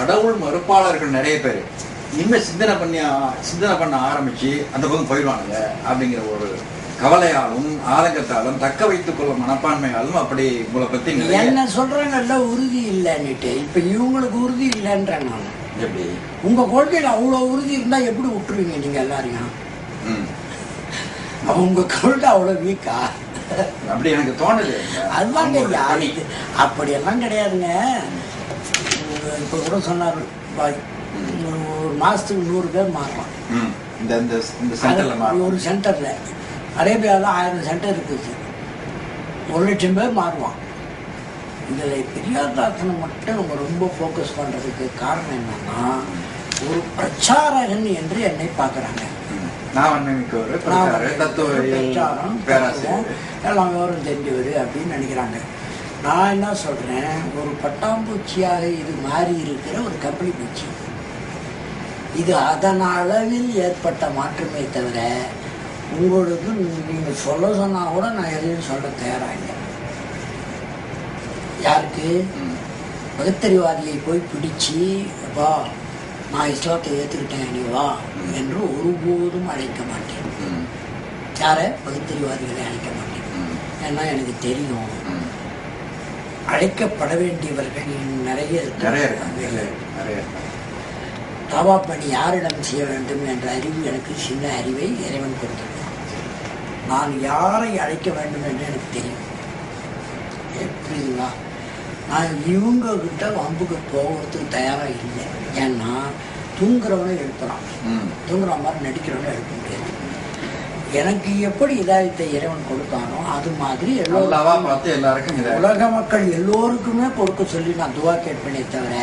கடவுள் மறுப்பாளர்கள் நிறைய பேர். இனிமே சிந்தனை பண்ணி சிந்தனை பண்ண ஆரம்பிச்சு அந்த பக்கம் போயிடுவானுங்க அப்படிங்கிற ஒரு கவலையாலும் ஆதங்கத்தாலும் தக்க வைத்துக் கொள்ளும் மனப்பான்மையாலும் அப்படி உங்களை பத்தி என்ன சொல்றாங்கல்ல உறுதி இல்லைன்னுட்டு. இப்ப இவங்களுக்கு உறுதி இல்லைன்றேன் நான். எப்படி? உங்க கொள்கையில அவ்வளவு உறுதி இருந்தா எப்படி விட்டுருவீங்க நீங்க எல்லாரையும்? ம். அவங்க கொள்கை அவ்வளவு வீக்கா? அப்படி எனக்கு தோணுது. இது அப்படியெல்லாம் கிடையாதுங்க. இப்போ கூட சொன்னார் பாய் ஒரு மாசத்துக்கு நூறு பேர் மாறலாம். இந்த இந்த சென்டர்ல ஒரு சென்டர்ல. அரேபியாவில் ஆயிரம் சென்டர் இருக்குது. ஒரு லட்சம் பேர் மாறுவான். இதில் பெரியாதாசனம் மட்டும் நம்ம ரொம்ப ஃபோக்கஸ் பண்ணுறதுக்கு காரணம் என்னன்னா ஒரு பிரச்சாரகன் என்று என்னை பார்க்குறாங்க. பேராசிரியர். தத்துவம், எல்லாம் விவரம் தெரிஞ்சவர் அப்படின்னு நினைக்கிறாங்க. நான் என்ன சொல்றேன்? ஒரு பட்டாம்பூச்சியாக இது மாறி இருக்கிற ஒரு கம்பளி பூச்சி. இது அதன் அளவில் ஏற்பட்ட மாற்றமே தவிர உங்களுக்கு நீங்க சொல்ல சொன்னா கூட நான் எதையும் சொல்ல தயாரா இல்லை யாருக்கு. பகுத்தறிவாதியை போய் பிடிச்சு வா நான் இஸ்லாத்தை ஏற்றுக்கிட்டேன் நீ வா என்று ஒருபோதும் அழைக்க மாட்டேன். யாரை பகுத்தறிவாதிகளை அழைக்க மாட்டேன். ஏன்னா எனக்கு தெரியும். அழைக்கப்பட வேண்டியவர்கள் நிறைய. நிறைய தாவா பணி யாரிடம் செய்ய வேண்டும் என்ற அறிவு எனக்கு சின்ன அறிவை இறைவன் கொடுத்திருக்கிறான் நான் யாரை அழைக்க வேண்டும் என்று எனக்கு தெரியும். ஏ, புரியுதுங்களா நான் இவங்க கிட்ட வம்புக்கு போகிறதுக்கு தயாரா இல்லை ஏன்னா தூங்குறவனை எழுப்புறான். தூங்குற மாதிரி நடிக்கிறவனை எழுப்ப முடியாது. எனக்கு எப்படி இதாயத்தை இறைவன் கொடுத்தானோ அது மாதிரி எல்லோருக்கும் உலக மக்கள் எல்லோருக்குமே கொடுக்க சொல்லி நான் துவா கேட்பேனே தவிர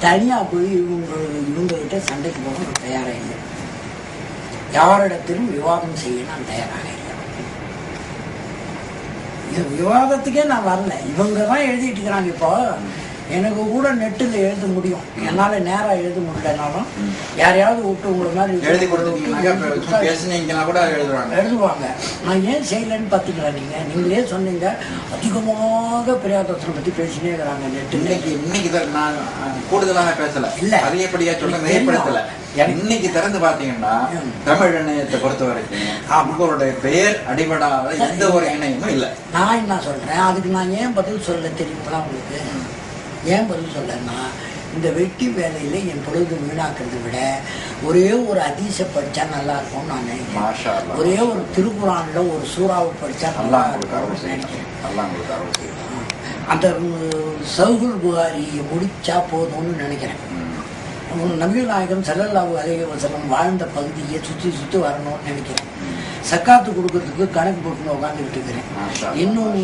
தனியா போய் இவங்க இவங்க கிட்ட சண்டைக்கு போக நான் தயாரா இல்லை யாரிடத்திலும் விவாதம் செய்ய நான் தயாராக இல்லை. இது விவாதத்துக்கே நான் வரல. இவங்க தான் எழுதிட்டு இருக்கிறாங்க இப்போ. எனக்கு கூட நெட்டில் எழுத முடியும். என்னால நேரா எழுத முடியலனாலும் யாரையாவது விட்டு உங்களை மாதிரி எழுதி பேசுனீங்கன்னா கூட எழுதுவாங்க. எழுதுவாங்க. நான் ஏன் செய்யலைன்னு பார்த்துக்கலாம் நீங்க. நீங்களே சொன்னீங்க. அதிகமாக பிரியாதத்தை பத்தி பேசினே இருக்கிறாங்க நெட்டில். இன்னைக்கு இன்னைக்கு தான் நான் கூடுதலாக பேசல. இல்ல. அதிகப்படியா சொல்ல எனக்கு மேம்படுத்தல தெரியும். இன்னைக்கு திறந்து பாத்தீங்கன்னா. தமிழ் இணையத்தை பொறுத்த வரைக்கும் ஆமா. உங்களுடைய பெயர் அடிபடாத எந்த ஒரு இணையமும் இல்ல. நான் என்ன சொல்றேன்? அதுக்கு நான் ஏன் பதில் சொல்ல தெரியுங்களா உங்களுக்கு? ஏன் பதில் சொல்லன்னா இந்த வெட்டி வேலையில என் பொழுது வீணாக்கிறதை விட ஒரே ஒரு அதிச படிச்சா நல்லா இருக்கும்னு நான் நினைக்கிறேன். ஒரே ஒரு திருக்குறான்ல ஒரு சூறாவை படிச்சா நல்லா இருக்கும்னு நினைக்கிறேன். அந்த சவுகுல் புகாரியை முடிச்சா போதும்னு நினைக்கிறேன். நபிகள் நாயகம் செல்லல்லாஹு அலைஹி வஸல்லம் வாழ்ந்த பகுதியை சுற்றி சுற்றி வரணும்னு நினைக்கிறேன். சக்காத்து கொடுக்கறதுக்கு கணக்கு போட்டுன்னு உட்காந்துக்கிட்டு இருக்கிறேன் இன்னும்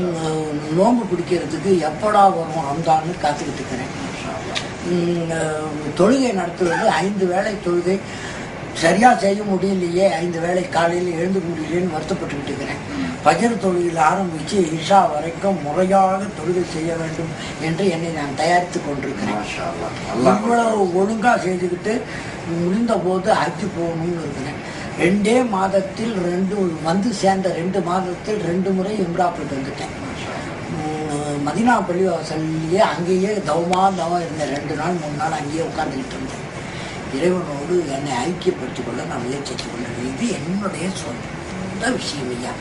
நோன்பு பிடிக்கிறதுக்கு எப்படா வரும் ரம்தான்னு காத்துக்கிட்டு இருக்கிறேன். தொழுகை நடத்துவது ஐந்து வேளை தொழுகை சரியா செய்ய முடியலையே ஐந்து வேளை காலையில் எழுந்து முடியலையேன்னு வருத்தப்பட்டுக்கிட்டு இருக்கிறேன் பஜர் தொழுகையில் ஆரம்பித்து இஷா வரைக்கும் முறையாக தொழுகை செய்ய வேண்டும் என்று என்னை நான் தயாரித்துக் கொண்டிருக்கிறேன். இவ்வளவு அருள் ஒழுங்கா செய்துக்கிட்டு முடிந்த போது ஹஜ்ஜு போகணும்னு இருக்கிறேன். ரெண்டே மாதத்தில் ரெண்டு வந்து சேர்ந்த ரெண்டு மாதத்தில் ரெண்டு முறை இம்ரா போயிட்டு வந்துட்டேன். மதினா பள்ளிவாசல்லையே அங்கேயே தவமா தவம் இருந்தேன் ரெண்டு நாள் மூணு நாள் அங்கேயே உட்காந்துக்கிட்டு இருந்தேன். இறைவனோடு என்னை ஐக்கியப்படுத்திக் கொள்ள நான் முயற்சித்துக் கொண்டேன் இது என்னுடைய சொந்த விஷயம் ஐயா.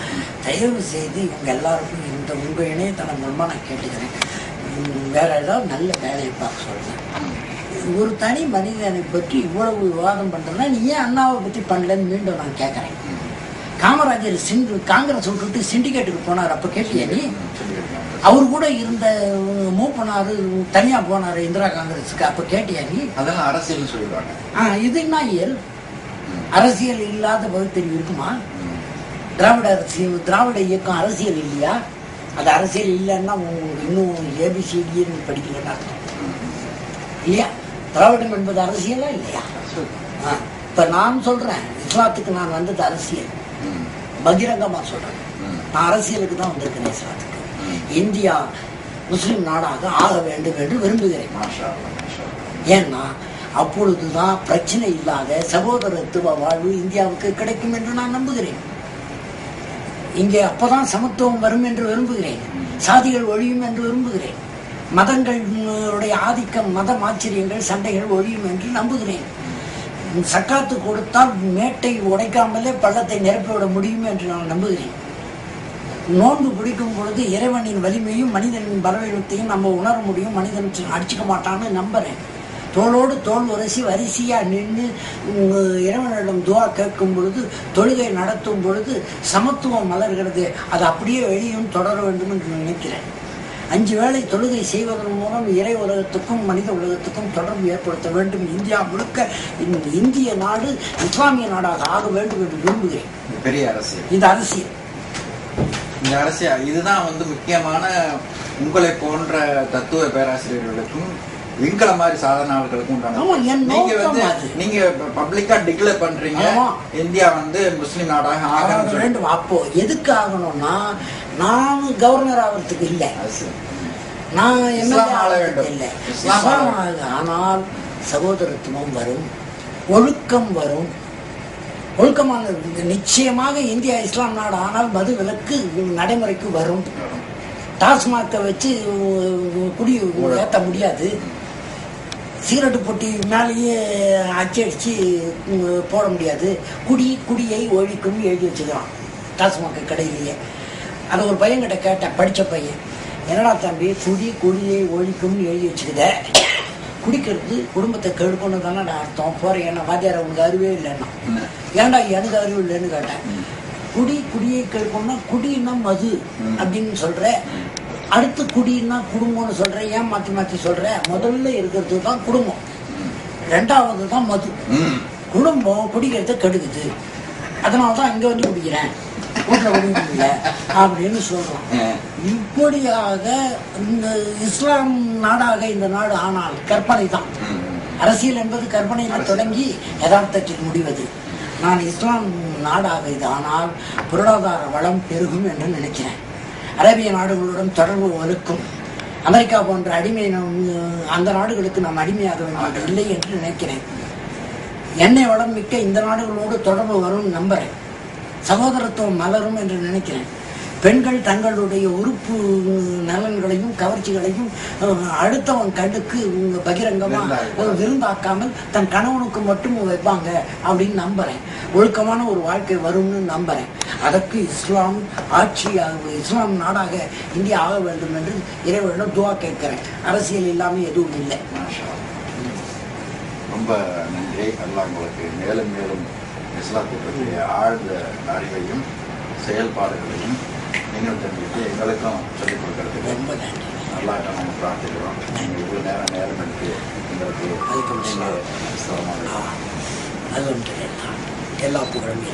தயவு செய்து இவங்க எல்லாருக்கும் இந்த உங்கள் இணையதளம் மூலமாக நான் கேட்டுக்கிறேன். உம், வேற ஏதாவது நல்ல வேலையை பார்க்க சொல்கிறேன் ஒரு தனி மனிதனை பற்றி இவ்வளவு விவாதம் பண்றேன்னா நீ ஏன் அண்ணாவை பத்தி பண்ணலன்னு மீண்டும் நான் கேட்கறேன். காமராஜர் சிண்டு காங்கிரஸ் விட்டுட்டு சிண்டிகேட்டுக்கு போனார் அப்ப கேட்டியா நீ. அவர் கூட இருந்த மூவ் பண்ணாரு தனியா போனாரு இந்திரா காங்கிரஸுக்கு அப்ப கேட்டியா நீ? அதெல்லாம் அரசியல்னு சொல்லிடுவாங்க. ஆ, இது என்ன இயல்? அரசியல் இல்லாத பகுத்தறிவு இருக்குமா. திராவிட அரசியல் திராவிட இயக்கம் அரசியல் இல்லையா? அது அரசியல் இல்லைன்னா இன்னும் ஏபிசிடின்னு படிக்கலன்னு அர்த்தம். இல்லையா? திராவிடம் என்பது அரசியலா இல்லையா? இப்ப நான் சொல்றேன். இஸ்லாத்துக்கு நான் வந்தது அரசியல். பகிரங்கமா சொல்றேன். நான் அரசியலுக்கு தான் வந்திருக்கிறேன் இஸ்லாத்துக்கு. இந்தியா முஸ்லிம் நாடாக ஆக வேண்டும் என்று விரும்புகிறேன். ஏன்னா அப்பொழுதுதான் பிரச்சனை இல்லாத சகோதரத்துவ வாழ்வு இந்தியாவுக்கு கிடைக்கும் என்று நான் நம்புகிறேன். இங்கே அப்பதான் சமத்துவம் வரும் என்று விரும்புகிறேன். சாதிகள் ஒழியும் என்று விரும்புகிறேன். மதங்களுடைய ஆதிக்கம் மத ஆச்சரியங்கள் சண்டைகள் ஒழியும் என்று நம்புகிறேன். சக்காத்து கொடுத்தால் மேட்டை உடைக்காமலே பள்ளத்தை நிரப்பிவிட முடியும் என்று நான் நம்புகிறேன். நோன்பு பிடிக்கும் பொழுது இறைவனின் வலிமையும் மனிதனின் பலவீனத்தையும் நம்ம உணர முடியும். மனிதன் அடிச்சுக்க மாட்டான்னு நம்புறேன். தோளோடு தோல் உரசி வரிசையா நின்று இறைவனிடம் துவா கேட்கும் பொழுது தொழுகை நடத்தும் பொழுது சமத்துவம் மலர்கிறது. அது அப்படியே வெளியும் தொடர வேண்டும் என்று நினைக்கிறேன். அஞ்சு வேளை தொழுகை செய்வதன் மூலம் இறை உலகத்துக்கும் மனித உலகத்துக்கும் தொடர்பு ஏற்படுத்த வேண்டும் இந்தியா முழுக்க இந்த இந்திய நாடு இஸ்லாமிய நாடாக ஆக வேண்டும் என்று விரும்புகிறேன் பெரிய அரசியல் இந்த அரசியல் இந்த அரசியல் இதுதான் வந்து முக்கியமான உங்களை போன்ற தத்துவ பேராசிரியர்களுக்கும் விண்கல மாதிரி சாதனாளர்களுக்கும் நீங்க வந்து. நீங்க பப்ளிக்கா டிக்ளேர் பண்றீங்க. இந்தியா வந்து முஸ்லிம் நாடாக ஆக ஆகணும்னு சொல்லி. வேண்டும் அப்போ எதுக்கு ஆகணும்னா நான் கவர்னர் ஆகிறதுக்கு இல்லை. நான் எம்எல்ஏ. இல்லை ஆனால் சகோதரத்துவம் வரும். ஒழுக்கம் வரும். ஒழுக்கமான நிச்சயமாக இந்தியா இஸ்லாம் நாடு ஆனால் மது விலக்கு நடைமுறைக்கு வரும். டாஸ்மாகை வச்சு குடி ஏற்ற முடியாது. சிகரெட்டு பொட்டி மேலேயே அச்சடிச்சு போட முடியாது. குடி குடியை ஒழிக்கும் எழுதி வச்சுக்கலாம் டாஸ்மாக் கடையிலேயே. அதை ஒரு பையன்கிட்ட கேட்டேன் படித்த பையன். என்னடா தம்பி குடி குடியை ஒழிக்கும்னு எழுதி வச்சுக்குத குடிக்கிறது குடும்பத்தை கெடுக்கணும் தானே நான் அர்த்தம். போகிறேன் என்ன வாத்தியார் உனக்கு அறிவே இல்லைன்னா. ஏன்டா எனக்கு அறிவு இல்லைன்னு கேட்டேன். குடி குடியை கேட்கணும்னா குடின்னா மது அப்படின்னு சொல்ற. அடுத்து குடின்னா குடும்பம்னு சொல்கிறேன் ஏன் மாத்தி மாத்தி சொல்ற? முதல்ல இருக்கிறது தான் குடும்பம். ரெண்டாவது தான் மது. குடும்பம் குடிக்கிறத கெடுக்குது. அதனால தான் இங்க வந்து குடிக்கிறேன். வீட்டில் அப்படின்னு சொல்றோம். இப்படியாக இந்த இஸ்லாம் நாடாக இந்த நாடு ஆனால் கற்பனை தான். அரசியல் என்பது கற்பனையில் தொடங்கி யதார்த்தத்தில் முடிவது. நான் இஸ்லாம் நாடாக இது ஆனால் பொருளாதார வளம் பெருகும் என்று நினைக்கிறேன். அரேபிய நாடுகளுடன் தொடர்பு வலுக்கும் அமெரிக்கா போன்ற அடிமை நம் அந்த நாடுகளுக்கு நாம் அடிமையாக வேண்டியது இல்லை என்று நினைக்கிறேன். எண்ணெய் வளம் மிக்க இந்த நாடுகளோடு தொடர்பு வரும் நம்புறேன். சகோதரத்துவம் மலரும் என்று நினைக்கிறேன். பெண்கள் தங்களுடைய உறுப்பு நலன்களையும் கவர்ச்சிகளையும் அடுத்தவன் கண்ணுக்கு உம், பகிரங்கமா விருந்தாக்க. அஹ், விருந்தாக்காமல் தன் கணவனுக்கு மட்டும் வைப்பாங்க அப்படின்னு நம்புறேன். ஒழுக்கமான ஒரு வாழ்க்கை வரும்னு நம்புறேன். அதற்கு இஸ்லாம் ஆட்சி இஸ்லாம் நாடாக இந்தியா ஆக வேண்டும் என்று இறைவனிடம் துவா கேட்கிறேன். அரசியல் இல்லாமல் எதுவும் இல்லை. ரொம்ப நன்றி. அல்லாஹ் உங்களுக்கு மேலும் மேலும் இஸ்லாத்தை பற்றிய ஆழ்ந்த அறிவையும் செயல்பாடுகளையும் நீங்கள் தெரிஞ்சுட்டு எங்களுக்கும் சொல்லிக் கொடுக்கறதுக்கு ரொம்ப நன்றி. நல்லா நம்ம பிரார்த்திக்கிறோம். நீங்கள் இவ்வளோ நேரம் நேரம் எடுத்து எங்களுக்கு அதுக்கு அது ஒன்று எல்லா புகழும்